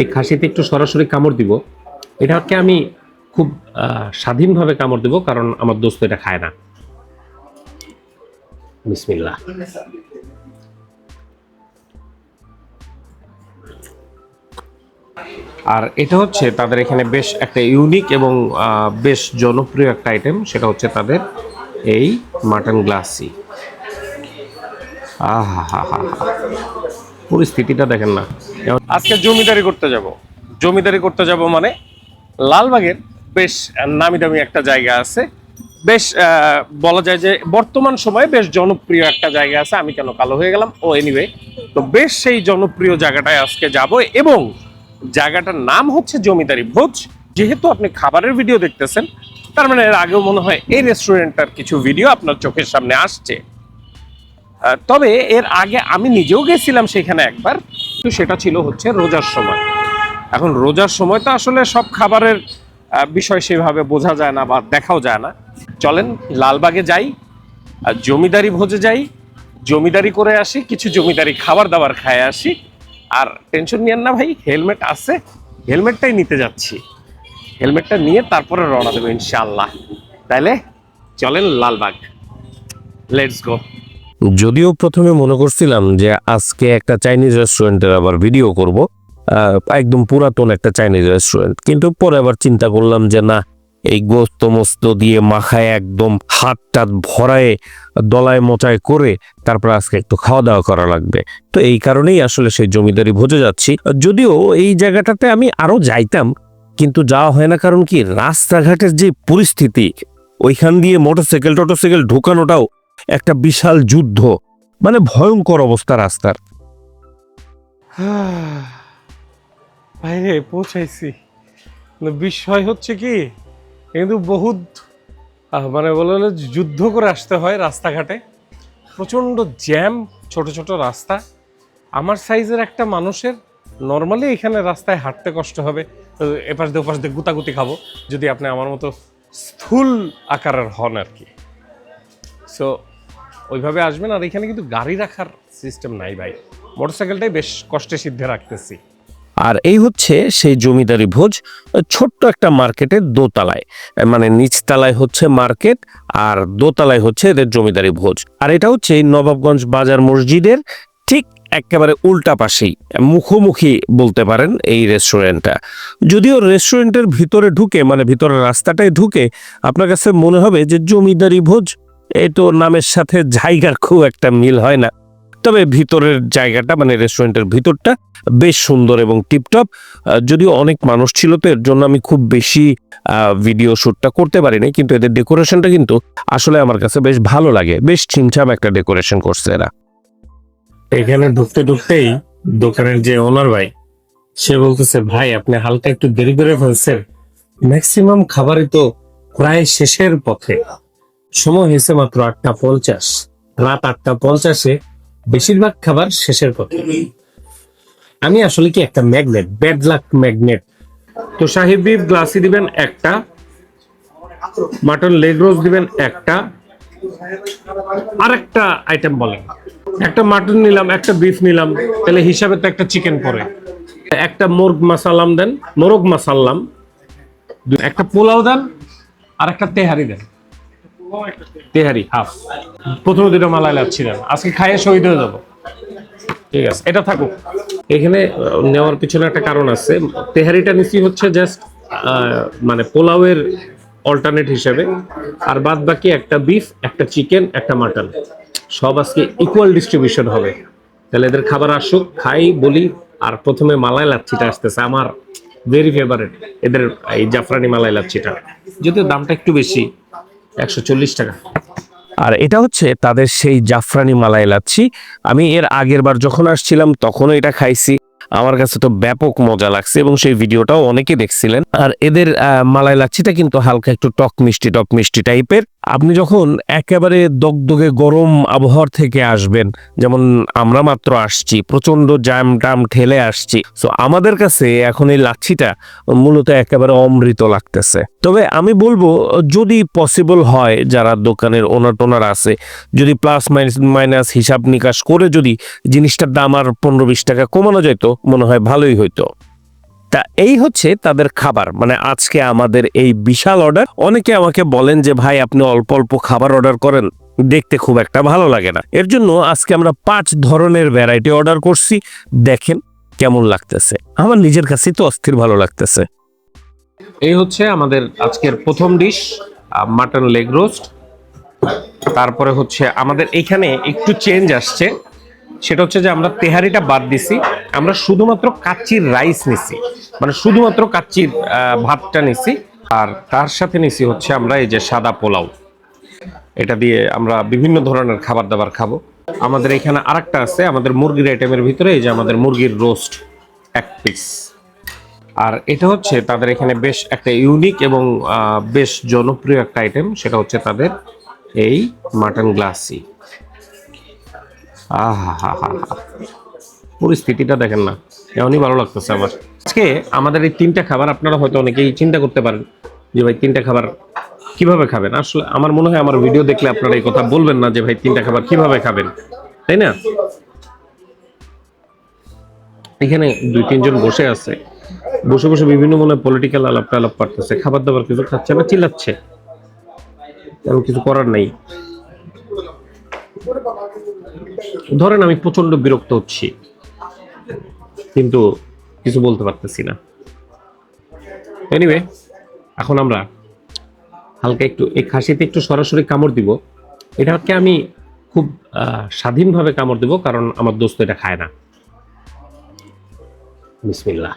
এই খাসিতে একটু সরাসরি কামড় দিব। এটাকে আমি খুব স্বাধীনভাবে কামড় দিব, কারণ আমার দোস্ত এটা খায় না। বিসমিল্লাহ। আর এটা হচ্ছে তাদের এখানে বেশ একটা ইউনিক এবং বেশ জনপ্রিয় একটা আইটেম, সেটা হচ্ছে তাদের এই মাটন গ্লাসি। আহা হা হা হা। পরিস্থিতিটা দেখেন না। আজকে জমিদারি করতে যাব। জমিদারি করতে যাব মানে লালবাগের বেশ নামি দামি একটা জায়গা আছে। বেশ বলা যায় যে বর্তমান সময়ে বেশ জনপ্রিয় একটা জায়গা আছে। আমি কেন কালো হয়ে গেলাম? ও এনিওয়ে তো বেশ সেই জনপ্রিয় জায়গাটায় আজকে যাব এবং জায়গাটার নাম হচ্ছে জমিদারি ভোজ। যেহেতু আপনি খাবারের ভিডিও দেখতেছেন, তার মানে এর আগেও মনে হয় এই রেস্টুরেন্টটার কিছু ভিডিও আপনার চোখের সামনে আসছে। তবে এর আগে আমি নিজেও গেছিলাম সেখানে একবার। তো সেটা ছিল হচ্ছে রোজার সময়। এখন রোজার সময় তো আসলে সব খাবারের বিষয় সেভাবে বোঝা যায় না বা দেখাও যায় না। চলেন লালবাগে যাই আর জমিদারি ভোজে যাই, জমিদারি করে আসি, কিছু জমিদারি খাবার দাবার খায় আসি। আর টেনশন নিয়েন না ভাই হেলমেট আছে হেলমেটটাই নিতে যাচ্ছি। হেলমেটটা নিয়ে তারপরে রওনা দেবো ইনশাআল্লাহ। তাইলে চলেন লালবাগ। লেটস গো যদিও প্রথমে মনে করছিলাম যে আজকে একটা চাইনিজ রেস্টুরেন্টের আবার ভিডিও করব একদম পুরাতন একটা চাইনিজ রেস্টুরেন্ট কিন্তু পরে আবার চিন্তা করলাম যে না, এই গোস্ত মোস্ত দিয়ে মাখায় একদম হাত টাত ভরায়, দলায় মোচায় করে তারপর আজকে একটু খাওয়া দাওয়া করা লাগবে। তো এই কারণেই আসলে সেই জমিদারি ভোজে যাচ্ছি। যদিও এই জায়গাটাতে আমি আরও যাইতাম, কিন্তু যাওয়া হয় না কারণ কি, রাস্তাঘাটের যে পরিস্থিতি, ওইখান দিয়ে মোটরসাইকেল টোটরসাইকেল ঢোকানোটাও একটা বিশাল যুদ্ধ মানে ভয়ঙ্কর অবস্থা রাস্তার। বাইরে পৌঁছাইছি। বিষয় হচ্ছে কি কিন্তু বহুত মানে বলে যুদ্ধ করে আসতে হয় রাস্তাঘাটে। প্রচণ্ড জ্যাম, ছোট ছোট রাস্তা। আমার সাইজের একটা মানুষের নর্মালি এখানে রাস্তায় হাঁটতে কষ্ট হবে। এপাশ দিয়ে ওপাশ দিয়ে গুতাগুতি খাব, যদি আপনি আমার মতো স্থূল আকারের হন আর কি। সো ওইভাবে আসবেন, আর এখানে কিন্তু গাড়ি রাখার সিস্টেম নাই ভাই। মোটরসাইকেলটাই বেশ কষ্টে সিদ্ধে রাখতেছি। আর এই হচ্ছে সেই জমিদারি ভোজ, ছোট্ট একটা মার্কেটের দোতলায়। মানে নিচতলায় হচ্ছে মার্কেট, আর দোতলায় হচ্ছে এদের জমিদারি ভোজ। আর এটা হচ্ছে এই নবাবগঞ্জ বাজার মসজিদের ঠিক একেবারে উল্টা পাশেই, মুখোমুখি বলতে পারেন এই রেস্টুরেন্টটা যদিও রেস্টুরেন্টের ভিতরে ঢুকে মানে ভিতরের রাস্তাটায় ঢুকে, আপনার কাছে মনে হবে যে জমিদারি ভোজ এই তো নামের সাথে জায়গার খুব একটা মিল হয় না। তবে ভিতরের জায়গাটা মানে রেস্টুরেন্টের ভিতরটা বেশ সুন্দর এবং টিপটপ। যদিও অনেক মানুষ ছিল তো, এর জন্য আমি খুব বেশি ভিডিও শ্যুটটা করতে পারিনি, কিন্তু এদের ডেকোরেশনটা কিন্তু আসলে আমার কাছে বেশ ভালো লাগে। বেশ ছিমছাম একটা ডেকোরেশন করছে এরা। এখানে ঢুকতে ঢুকতেই দোকানের যে ওনার ভাই, সে বলতেছে, ভাই, আপনি হালকা একটু দেরি করে ফেলছেন। ম্যাক্সিমাম খাবারই তো প্রায় শেষের পথে। সময় হয়েছে মাত্র আটটা পঞ্চাশ। রাত আটটা পঞ্চাশে বেশিরভাগ খাবার শেষের পথে। আমি আসলে কি একটা ম্যাগনেট ব্যাড লাক ম্যাগনেট? তো সাহেব গ্লাসি দিবেন একটা, মাটন লেগ রোজ দিবেন একটা। আর একটা আইটেম বলেন। একটা মাটন নিলাম, একটা বিফ নিলাম, তাহলে হিসাবে তো একটা চিকেন পড়ে। একটা মোরগ মাসালাম দেন, মোরগ মাসাল্লাম। একটা পোলাও দেন, আর একটা তেহারি দেন। তেহারি, হাফ। প্রথমে দুটো মালাই লাচ্ছি আজকে খাইয়ে শহীদ হয়ে যাব। ঠিক আছে, এটা থাকুক। এখানে নেওয়ার পিছনে একটা কারণ আছে। তেহারিটা নিচ্ছি হচ্ছে জাস্ট মানে পোলাওয়ের অল্টারনেট হিসেবে। আর বাদ বাকি একটা বিফ একটা চিকেন একটা মাটন সব আজকে ইকুয়াল ডিস্ট্রিবিউশন হবে। তাহলে এদের খাবার আসুক, খাই, বলি, আর প্রথমে মালাই লাচ্ছিটা আসতেছে। আমার ভেরি ফেভারেট এদের এই জাফরানি মালাই লাচ্ছিটা। যদিও দামটা একটু বেশি একশো চল্লিশ টাকা। আর এটা হচ্ছে তাদের সেই জাফরানি মালাই লাচ্ছি। আমি এর আগের বার যখন আসছিলাম, তখনও এটা খাইছি। আমার কাছে তো ব্যাপক মজা লাগছে এবং সেই ভিডিওটাও অনেকে দেখছিলেন। আর এদের মালাই লাচ্ছিটা কিন্তু হালকা একটু টক মিষ্টি টক মিষ্টি টাইপের আপনি যখন একেবারে দগদগে গরম আবহাওয়ার থেকে আসবেন, যেমন আমরা মাত্র আসছি প্রচণ্ড জ্যাম টাম ঠেলে আসছি তো আমাদের কাছে এখন এই লাচ্ছিটা মূলত একেবারে অমৃত লাগতেছে। তবে আমি বলব, যদি পসিবল হয়, যারা দোকানের ওনার টোনার আছে, যদি প্লাস মাইনাস মাইনাস হিসাব নিকাশ করে যদি জিনিসটার দাম আর পনেরো বিশ টাকা কমানো যেত মনে হয় ভালোই হইতো। তা এই হচ্ছে তাদের খাবার। মানে আজকে আমাদের এই বিশাল অর্ডার অনেকে আমাকে বলেন যে, ভাই, আপনি অল্প অল্প খাবার অর্ডার করেন। দেখতে খুব একটা ভালো লাগে না। এর জন্য আজকে আমরা পাঁচ ধরনের ভ্যারাইটি অর্ডার করছি। দেখেন কেমন লাগতেছে। আমার নিজের কাছেই তো অস্থির ভালো লাগতেছে। এই হচ্ছে আমাদের আজকের প্রথম ডিশ মাটন লেগ রোস্ট তারপরে হচ্ছে আমাদের এখানে একটু চেঞ্জ আসছে। সেটা হচ্ছে যে আমরা তেহারিটা বাদ দিছি। আমরা শুধুমাত্র কাচ্চির রাইস নিছি। মানে শুধুমাত্র কাচ্চির ভাতটা নিছি। আর তার সাথে নিছি হচ্ছে আমরা এই যে সাদা পোলাও। এটা দিয়ে আমরা বিভিন্ন ধরনের খাবার দাবার খাব। আমাদের এখানে আরেকটা আছে, আমাদের মুরগির আইটেমের ভিতরে, এই যে আমাদের মুরগির রোস্ট এক পিস আর এটা হচ্ছে তাদের এখানে বেশ একটা ইউনিক এবং বেশ জনপ্রিয় একটা আইটেম সেটা হচ্ছে তাদের এই মাটন গ্লাসি আহা, হা হা হা। পরিস্থিতিটা দেখেন না। এমনই ভালো লাগতেছে আমার। আজকে আমাদের এই তিনটা খাবার আপনারা হয়তো অনেকেই চিন্তা করতে পারেন যে ভাই তিনটা খাবার কীভাবে খাবেন? আসলে আমার মনে হয় আমার ভিডিও দেখলে আপনারা এই কথা বলবেন না যে ভাই তিনটা খাবার কীভাবে খাবেন, তাই না? এখানে দুই, তিনজন বসে আছে। বসে বসে বিভিন্ন মনে পলিটিক্যাল আলাপ টালাপ পারতেছে খাবার দাবার কিছু খাচ্ছে না, চিল্লাচ্ছে। কারণ কিছু করার নাই। ধরেন আমি প্রচণ্ড বিরক্ত হচ্ছি। কিন্তু কিছু বলতে পারতেছি না। এনিওয়ে এখন আমরা হালকা একটু এই খাসিতে একটু সরাসরি কামড় দিব। এটাকে আমি খুব স্বাধীনভাবে কামড় দিব কারণ আমার দোস্ত এটা খায় না। বিসমিল্লাহ।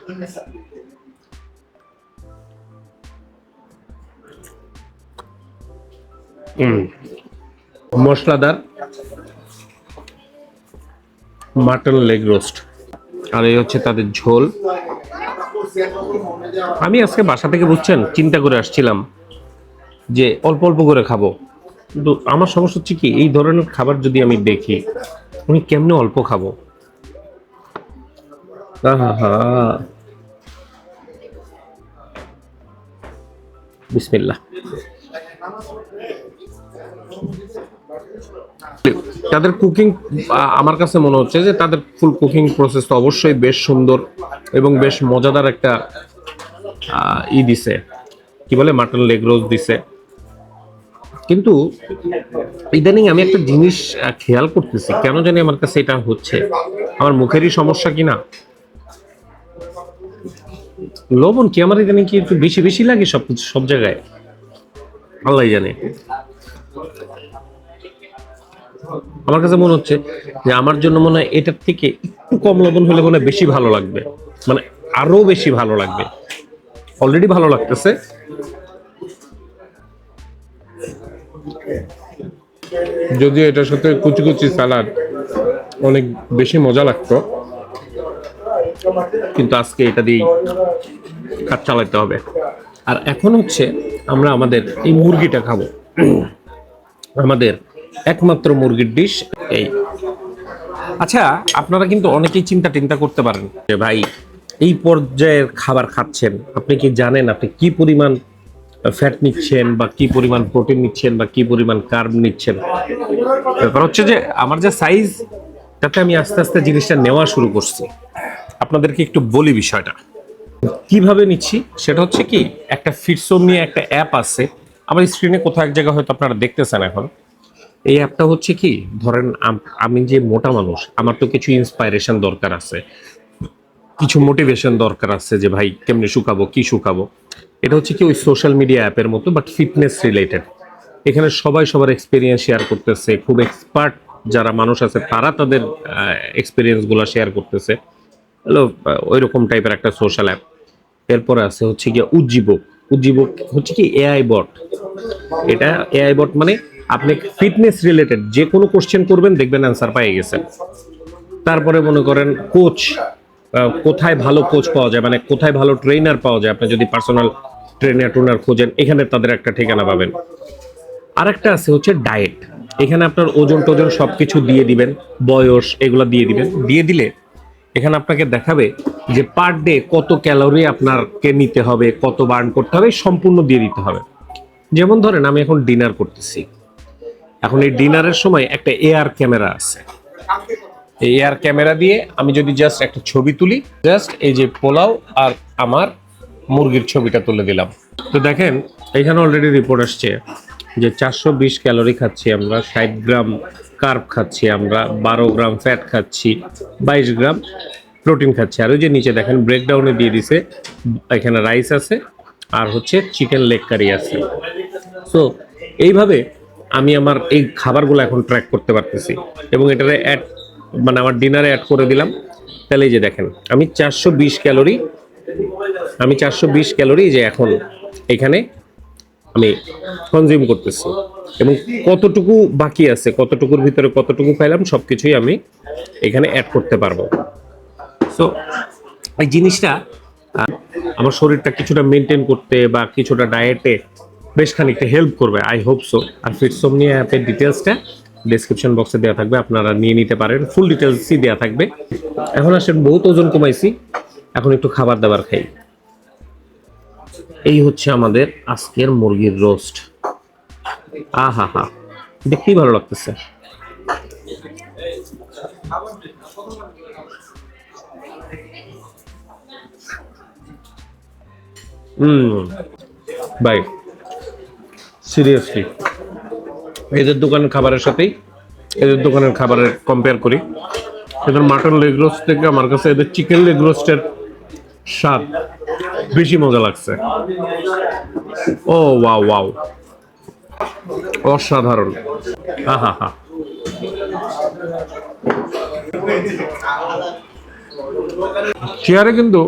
উম, মশলাদার মাটন লেগ রোস্ট। আর এই হচ্ছে তাদের ঝোল। আমি আজকে বাসা থেকে, বুঝছেন, চিন্তা করে আসছিলাম যে অল্প অল্প করে খাব। কিন্তু আমার সমস্যা হচ্ছে কি, এই ধরনের খাবার যদি আমি দেখি আমি কেমনে অল্প খাব? বিসমিল্লাহ। তাদের কুকিং আমার কাছে মনে হচ্ছে যে তাদের ফুল কুকিং প্রসেস তো অবশ্যই বেশ সুন্দর এবং বেশ মজাদার একটা ই দিছে। কি বলে? মাটন লেগ রোজ দিছে। কিন্তু ইদানিং আমি একটা জিনিস খেয়াল করতেছি, কেন জানি আমার কাছে এটা হচ্ছে। আমার মুখেরই সমস্যা কিনা লবণ কি আমার ইদানিং কি একটু বেশি বেশি লাগে সব সব জায়গায়? আল্লাহ জানে। আমার কাছে মনে হচ্ছে যে আমার জন্য মনে হয় এটার থেকে একটু কম লবণ হলে মনে হয় বেশি ভালো লাগবে। মানে আরও বেশি ভালো লাগবে। অলরেডি ভালো লাগতেছে। যদিও এটার সাথে কুচি কুচি সালাদ অনেক বেশি মজা লাগতো। কিন্তু আজকে এটা দিয়েই কাজ চালাতে হবে। আর এখন হচ্ছে আমরা আমাদের এই মুরগিটা খাব। আমাদের একমাত্র মুরগির ডিশ এই। আচ্ছা আপনারা কিন্তু অনেকেই চিন্তা টিন্তা করতে পারেন যে, ভাই, এই পর্যায়ের খাবার খাচ্ছেন, আপনি কি জানেন আপনি কি পরিমাণ ফ্যাট নিচ্ছেন বা কি পরিমাণ প্রোটিন নিচ্ছেন বা কি পরিমাণ কার্ব নিচ্ছেন? ব্যাপার হচ্ছে যে, আমার যে সাইজ তাতে আমি আস্তে আস্তে জিনিসটা নেওয়া শুরু করছি। আপনাদেরকে একটু বলি বিষয়টা। কীভাবে নিচ্ছি? সেটা হচ্ছে কি, একটা ফিটসোম নিয়ে একটা অ্যাপ আছে। আমার স্ক্রিনে কোথাও এক জায়গায় হয়তো আপনারা দেখতেছেন এখন। এই অ্যাপটা হচ্ছে কি, ধরেন আমি যে মোটা মানুষ, আমার তো কিছু ইন্সপাইরেশন দরকার আছে। কিছু মোটিভেশন দরকার আছে যে ভাই, কেমনে শুকাবো, কি শুকাবো। এটা হচ্ছে কি ওই সোশ্যাল মিডিয়া অ্যাপের মতো বাট ফিটনেস রিলেটেড এখানে সবাই সবার এক্সপিরিয়েন্স শেয়ার করতেছে, খুব এক্সপার্ট যারা মানুষ আছে, তারা তাদের এক্সপিরিয়েন্সগুলো শেয়ার করতেছে। ওই রকম টাইপের একটা সোশ্যাল অ্যাপ এরপরে আছে হচ্ছে গিয়ে উজ্জীবক। উজ্জীবক হচ্ছে কি এআই বট এটা এআই বট মানে আপনি ফিটনেস রিলেটেড যে কোনো কোশ্চেন করবেন, দেখবেন অ্যান্সার পেয়ে গেছেন। তারপরে মনে করেন কোচ কোথায় ভালো কোচ পাওয়া যায় মানে কোথায় ভালো ট্রেনার পাওয়া যায়, আপনি যদি পার্সোনাল ট্রেনার টুনার খোঁজেন, এখানে তাদের একটা ঠিকানা পাবেন। আরেকটা আছে হচ্ছে ডায়েট এখানে আপনার ওজন টোজন সব কিছু দিয়ে দিবেন, বয়স এগুলো দিয়ে দিবেন। দিয়ে দিলে এখানে আপনাকে দেখাবে যে পার ডে কত ক্যালোরি আপনাকে নিতে হবে, কত বার্ন করতে হবে, সম্পূর্ণ দিয়ে দিতে হবে। যেমন ধরেন আমি এখন ডিনার করতেছি। এখন এই ডিনারের সময় একটা এয়ার ক্যামেরা আছে। এই এয়ার ক্যামেরা দিয়ে আমি যদি জাস্ট একটা ছবি তুলি জাস্ট এই যে পোলাও আর আমার মুরগির ছবিটা তুলে দিলাম। তো দেখেন, এখানে অলরেডি রিপোর্ট আসছে যে চারশো বিশ ক্যালোরি খাচ্ছি আমরা, ষাট গ্রাম কার্ব খাচ্ছি আমরা, বারো গ্রাম ফ্যাট খাচ্ছি, বাইশ গ্রাম প্রোটিন খাচ্ছি। আর ওই যে নিচে দেখেন ব্রেকডাউনে দিয়ে দিছে, এখানে রাইস আছে, আর হচ্ছে চিকেন লেগ কারি আছে। সো এইভাবে আমি আমার এই খাবারগুলো এখন ট্র্যাক করতে পারতেছি। এবং এটারে অ্যাড মানে আমার ডিনারে অ্যাড করে দিলাম। তাহলে এই যে দেখেন, আমি চারশো বিশ ক্যালোরি, আমি চারশো বিশ ক্যালোরি যে এখন এখানে আমি কনজিউম করতেছি। এবং কতটুকু বাকি আছে, কতটুকুর ভিতরে কতটুকু খাইলাম সব কিছুই আমি এখানে অ্যাড করতে পারব। সো এই জিনিসটা আমার শরীরটা কিছুটা মেনটেন করতে বা কিছুটা ডায়েটে বেশ খানিকটা হেল্প করবে আই হোপ সো আর ফিটসোমনিয়া অ্যাপের ডিটেলসটা ডেসক্রিপশন বক্সে দেওয়া থাকবে, আপনারা নিয়ে নিতে পারেন ফুল ডিটেলসই দেওয়া থাকবে। এখন আসেন বহুত ওজন কমাইছি, এখন একটু খাবার দাবার খাই। এই হচ্ছে আমাদের আজকের মুরগির রোস্ট আহা হা দেখতেই ভালো লাগতেছে। হুম ভাই সিরিয়াসলি। এদের দোকানের খাবারের সাথেই এদের দোকানের খাবারের কম্পেয়ার করি। এদের মাটন লেগ রোস্ট থেকে আমার কাছে এদের চিকেন লেগ রোস্টের স্বাদ বেশি মজা লাগছে। ও ওয়াও ওয়াও অসাধারণ। আহা, হা। চেয়ারে কিন্তু,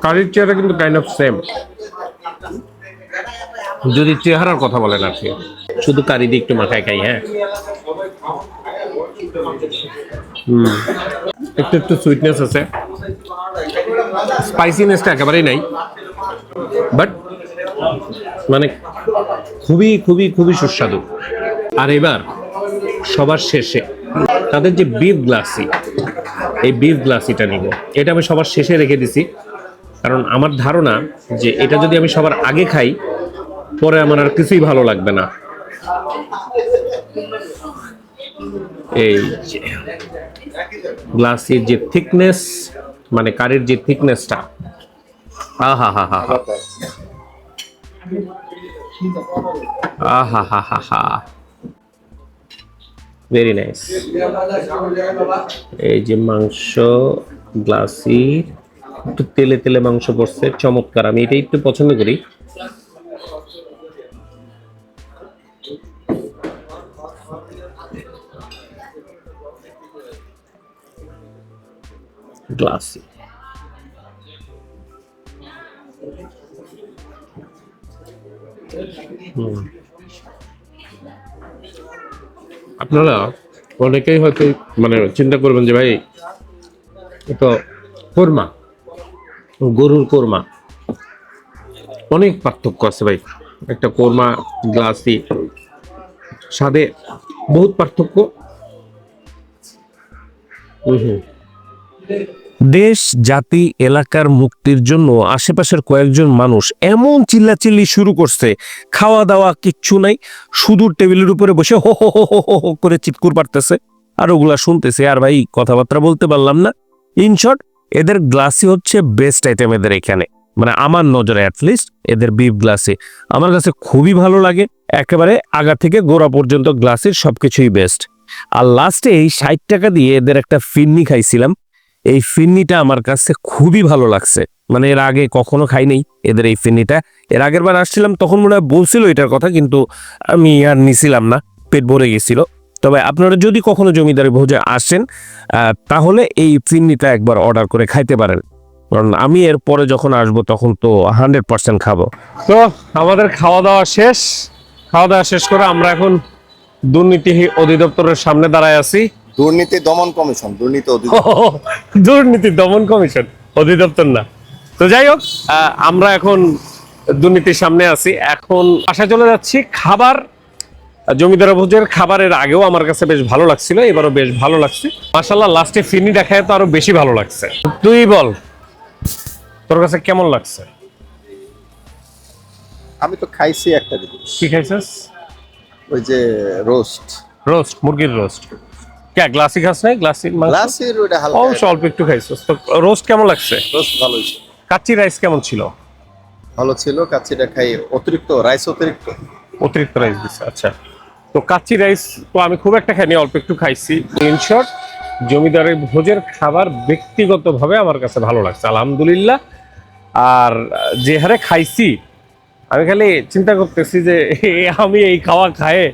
কারির চেয়ারে কিন্তু কাইন্ড অফ সেম যদি চেহারার কথা বলেন আর কি। শুধু কারি দিয়ে একটু মাখায় খাই হ্যাঁ। হুম। একটু একটু সুইটনেস আছে। স্পাইসিনেসটা একেবারেই নাই। বাট মানে খুবই খুবই খুবই সুস্বাদু। আর এবার সবার শেষে তাদের যে বিফ গ্লাসি এই বিফ গ্লাসিটা নিব। এটা আমি সবার শেষে রেখে দিছি। কারণ আমার ধারণা যে এটা যদি আমি সবার আগে খাই পরে আমার আর কিছুই ভালো লাগবে না। এই যে গ্লাসের যে থিকনেস মানে কারের যে থিকনেসটা আহা হা হা হা আহা হা হা হা ভেরি নাইস এই যে মাংস, গ্লাসি, একটু তেলে তেলে মাংস পড়ছে, চমৎকার। আমি এটা একটু পছন্দ করি। গ্লাসি হুম। আপনারা অনেকেই হয়তো মানে চিন্তা করবেন যে, ভাই তো কোরমা, গরুর কোরমা। অনেক পার্থক্য আছে, ভাই। একটা কোরমা গ্লাসি স্বাদে বহুত পার্থক্য। দেশ, জাতি, এলাকার মুক্তির জন্য আশেপাশের কয়েকজন মানুষ এমন চিল্লাচিল্লি শুরু করছে, খাওয়া দাওয়া কিচ্ছু নাই শুধু টেবিলের উপরে বসে হো হো হো হো করে চিৎকুর পারতেছে আর ওগুলা শুনতেছে, আর ভাই, কথাবার্তা বলতে পারলাম না। ইনশর্ট এদের গ্লাসই হচ্ছে বেস্ট আইটেম এদের এখানে। মানে আমার নজরে অ্যাটলিস্ট এদের বিফ গ্লাসে আমার কাছে খুবই ভালো লাগে, একেবারে আগা থেকে গোড়া পর্যন্ত গ্লাসের সব কিছুই বেস্ট আর লাস্টে এই ষাট টাকা দিয়ে এদের একটা ফিন্নি খাইছিলাম, এই ফিন্নিটা আমার কাছে খুবই ভালো লাগছে। মানে এর আগে কখনো খাই নাই এদের এই ফিন্নিটা। এর আগের বার আসছিলাম, তখন মনে হয় বলছিল এটার কথা, কিন্তু আমি আর নিছিলাম না, পেট ভরে গেছিল। তবে আপনারা যদি কখনো জমিদারি ভোজে আসেন তাহলে এই ফিন্নিটা একবার অর্ডার করে খাইতে পারেন। কারণ আমি এর পরে যখন আসব তখন তো হান্ড্রেড পার্সেন্ট খাব। তো আমাদের খাওয়া দাওয়া শেষ। খাওয়া দাওয়া শেষ করে আমরা এখন দুর্নীতি অধিদপ্তরের সামনে দাঁড়ায় আছি। দুর্নীতি দমন কমিশন দুর্নীতি অধিদপ্তর। দুর্নীতি দমন কমিশন অধিদপ্তর না। তো যাই হোক আহ, আমরা এখন দুর্নীতির সামনে আছি। এখন আশা চলে যাচ্ছি। খাবার জমিদার ভোজের খাবারের আগেও আমার কাছে বেশ ভালো লাগছিল এবারও বেশ ভালো লাগছে। মাসাল্লাহ লাস্টে ফিনি দেখায় তো আরও বেশি ভালো লাগছে। তুই বল তোর কাছে কেমন লাগছে? আমি তো খাইছি একটা জিনিস। কি খাইছিস? ওই যে রোস্ট। রোস্ট মুরগির রোস্ট। কে গ্লাসি খাস নাই? গ্লাসি মাংস? গ্লাসের ওটা হালকা অবশ্য অল্প একটু খাইছো তো রোস্ট কেমন লাগছে? রোস্ট ভালো হয়েছে কাচ্চি রাইস কেমন ছিল? ভালো ছিল কাচ্চিটা খাই অতিরিক্ত রাইস অতিরিক্ত। অতিরিক্ত রাইস দিচ্ছে আচ্ছা। তো কাচ্চি রাইস তো আমি খুব একটা খাইনি অল্প একটু খাইছি। ইন শর্ট জমিদারের ভোজের খাবার ব্যক্তিগতভাবে আমার কাছে ভালো লাগছে। আলহামদুলিল্লাহ আর যে হারে খাইছি, আমি খালি চিন্তা করতেছি যে আমি এই খাওয়া খায়ে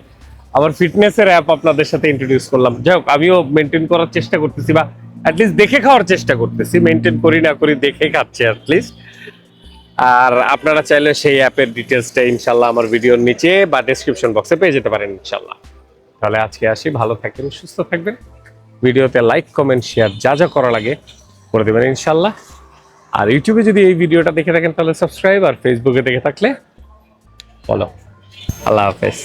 আমার ফিটনেসের অ্যাপ আপনাদের সাথে ইন্ট্রোডিউস করলাম। যাই হোক, আমিও মেনটেন করার চেষ্টা করতেছি বা অ্যাটলিস্ট দেখে খাওয়ার চেষ্টা করতেছি। মেনটেন করি না করি দেখে খাচ্ছি অ্যাটলিস্ট আর আপনারা চাইলে সেই অ্যাপের ডিটেলসটা ইনশাল্লাহ আমার ভিডিওর নিচে বা ডেসক্রিপশন বক্সে পেয়ে যেতে পারেন ইনশাল্লাহ। তাহলে আজকে আসি, ভালো থাকবেন, সুস্থ থাকবেন। ভিডিওতে লাইক কমেন্ট শেয়ার যা যা করা লাগে করে দেবেন ইনশাল্লাহ। আর ইউটিউবে যদি এই ভিডিওটা দেখে থাকেন, তাহলে সাবস্ক্রাইব আর ফেসবুকে দেখে থাকলে বলো আল্লাহ হাফেজ।